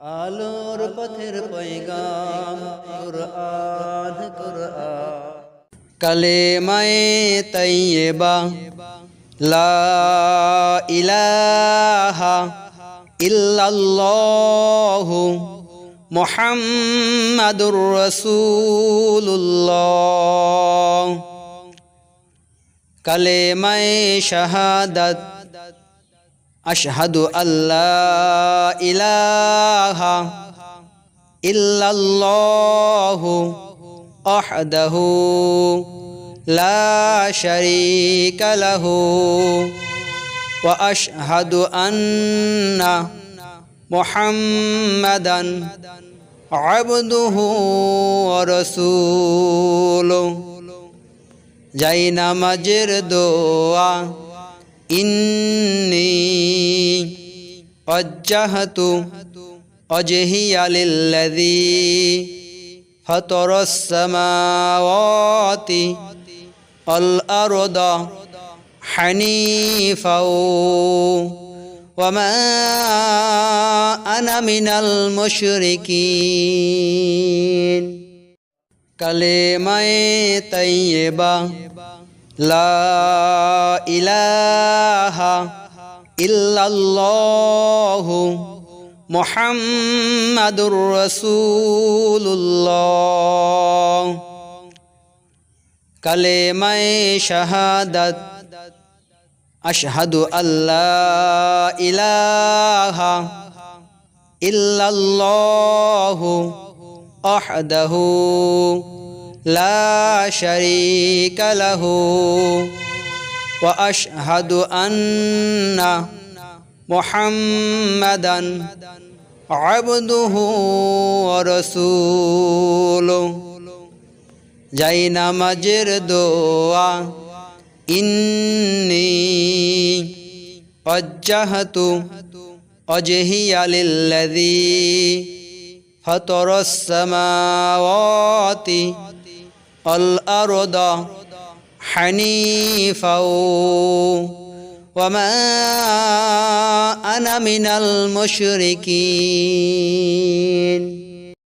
আলোর পথের পৈগাম কুরআন কুরআন। কালেমায়ে তৈয়বা লা ইলাহা ইল্লাল্লাহু মুহাম্মাদুর রাসূলুল্লাহ। কালেমায়ে শাহাদাত আশহাদু আল্লাহ ইলাহা ইল্লাল্লাহু আহদাহু লা শারীকা লাহু ওয়া আশহাদু আন্না মুহাম্মাদান আবদুহু ওয়া রাসূলুহু। যাই নামাজের দোয়া, ইন্নি وجهت وجهي للذي فطر السماوات والأرض حنيفا وما أنا من المشركين كلمة طيبة لا إله إلا الله محمد رسول الله كلمة شهادة أشهد أن لا إله إلا الله وحده لا شريك له. وأشهد أن محمدا عبده ورسوله যাই নামাজের দোয়া ইন্নি অজ্জাহতু অজহিয়া লিল্লাযী فطر السماوات والأرض حنيفا. وما أنا من المشركين.